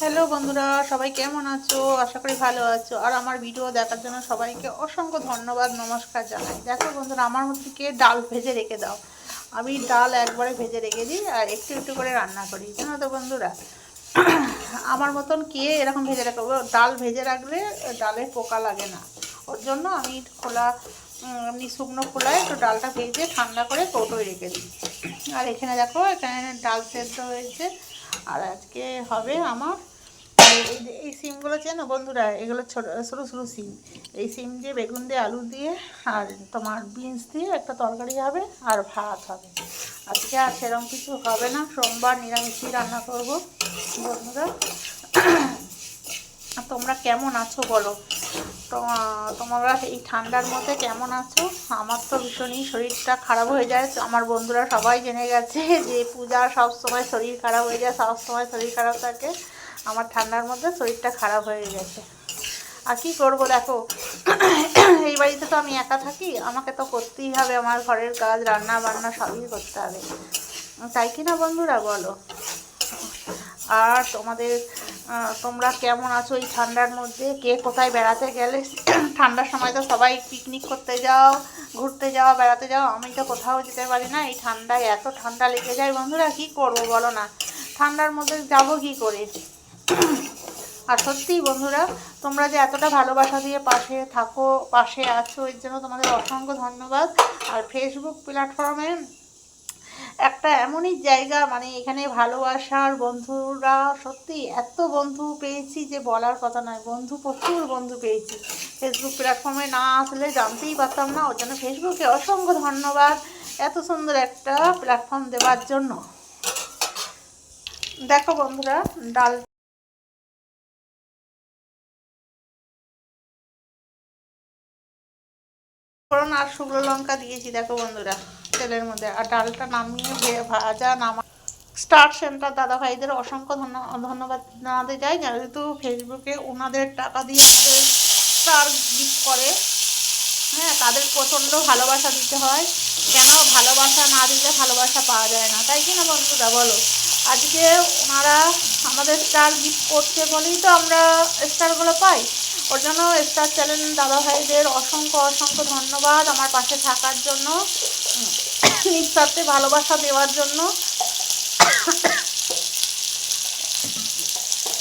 Hello বন্ধুরা, সবাই কেমন আছো? আশা করি ভালো আছো। আর আমার ভিডিও দেখার জন্য সবাইকে অসংখ্য ধন্যবাদ, নমস্কার জানাই। দেখো বন্ধুরা, আমার মধ্যে কে ডাল ভেজে রেখে দাও? আমি ডাল একবারে ভেজে রেখে দিই আর একটু একটু করে রান্না করি, জানো তো বন্ধুরা? আমার মতন কে এরকম ভেজে রাখব ডাল ভেজে রাখলে ডালে পোকা লাগে না। ওর জন্য আমি খোলা এমনি শুকনো খোলায় একটু ডালটা ভেজে ঠান্ডা করে কৌটোয় রেখে দিই। আর এখানে দেখো, এখানে ডাল সেদ্ধ হয়েছে। আর আজকে হবে আমার এই- সিমগুলো চেন বন্ধুরা? এগুলো ছোটো সরু সরু সিম। এই সিম দিয়ে বেগুন দিয়ে আলু দিয়ে আর তোমার বিনস দিয়ে একটা তরকারি হবে আর ভাত হবে। আজকে আর সেরকম কিছু হবে না। সোমবার নিরামিষই রান্না করব বন্ধুরা। তোমরা কেমন আছো বলো? তোমরা এই ঠান্ডার মধ্যে কেমন আছো? আমার তো ভীষণই শরীরটা খারাপ হয়ে যায়। আমার বন্ধুরা সবাই জেনে গেছে যে পূজা সব সময় শরীর খারাপ হয়ে যায়, সব সময় শরীর খারাপ থাকে। আমার ঠান্ডার মধ্যে শরীরটা খারাপ হয়ে গেছে। আর কি করব দেখো? এই বাড়িতে তো আমি একা থাকি। আমাকে তো করতেই হবে। আমার ঘরের কাজ রান্না বান্না সবই করতে হবে। তাই কি না বন্ধুরা বলো? আর তোমাদের তোমরা কেমন আছো এই ঠান্ডার মধ্যে? কে কোথায় বেড়াতে গেলে? ঠান্ডার সময় তো সবাই পিকনিক করতে যাও, ঘুরতে যাও, বেড়াতে যাও। আমি তো কোথাও যেতে পারি না। এই ঠান্ডায় এত ঠান্ডা লেগে যায় বন্ধুরা, কি করব বলো না? ঠান্ডার মধ্যে যাব কি করে? আর সত্যিই বন্ধুরা, তোমরা যে এতটা ভালোবাসা দিয়ে পাশে থাকো, পাশে আছো, এর জন্য তোমাদের অসংখ্য ধন্যবাদ। আর ফেসবুক প্ল্যাটফর্মে এমনই জায়গা মানে এখানে ভালোবাসার বন্ধুরা সত্যি এত বন্ধু পেয়েছি যে বলার কথা নয়, বন্ধু, প্রচুর বন্ধু পেয়েছি। ফেসবুক প্ল্যাটফর্মে না আসলে জানতেই পারতাম না, ওর জন্য ফেসবুকে অসংখ্য ধন্যবাদ এত সুন্দর একটা প্ল্যাটফর্ম দেওয়ার জন্য। দেখো বন্ধুরা, ডাল আর শুকনো লঙ্কা দিয়েছি, দেখো বন্ধুরা। তেলের মধ্যে। আর ডালটা নামিয়ে ভাজা, নামা স্টার সেন্টার দাদা ভাইদের অসংখ্য ধন্য- ধন্যবাদ জানাতে চাই। যেহেতু ফেসবুকে ওনাদের টাকা দিয়ে আমাদের স্টার গিফট করে হ্যাঁ তাদের প্রচণ্ড ভালোবাসা দিতে হয়। কেন? ভালোবাসা না দিলে ভালোবাসা পাওয়া যায় না। তাই কি না বন্ধুরা, বলো? আজকে ওনারা আমাদের স্টার গিফট করছে বলেই তো আমরা স্টারগুলো পাই। ওর জন্য স্টার চ্যানেল দাদা ভাইদের অসংখ্য অসংখ্য ধন্যবাদ আমার পাশে থাকার জন্য। নিঃস্বার্থে ভালোবাসা দেওয়ার জন্য।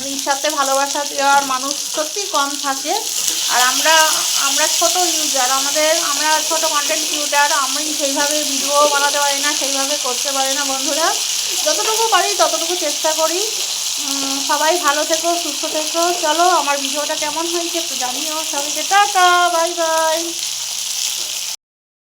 নিঃস্বার্থে ভালোবাসা দেওয়ার মানুষ সত্যি কম থাকে। আর আমরা আমরা ছোট ইউজার আমাদের, আমরা ছোট কন্টেন্ট ক্রিয়েটার আমি সেইভাবে ভিডিও বানাতে পারি না, সেইভাবে করতে পারি না বন্ধুরা। যতটুকু পারি ততটুকু চেষ্টা করি। সবাই ভালো থেকো, সুস্থ থেকো। চলো, আমার ভিডিওটা কেমন হয়েছে একটু জানিও সবাইকে। Ta-ta, bye bye.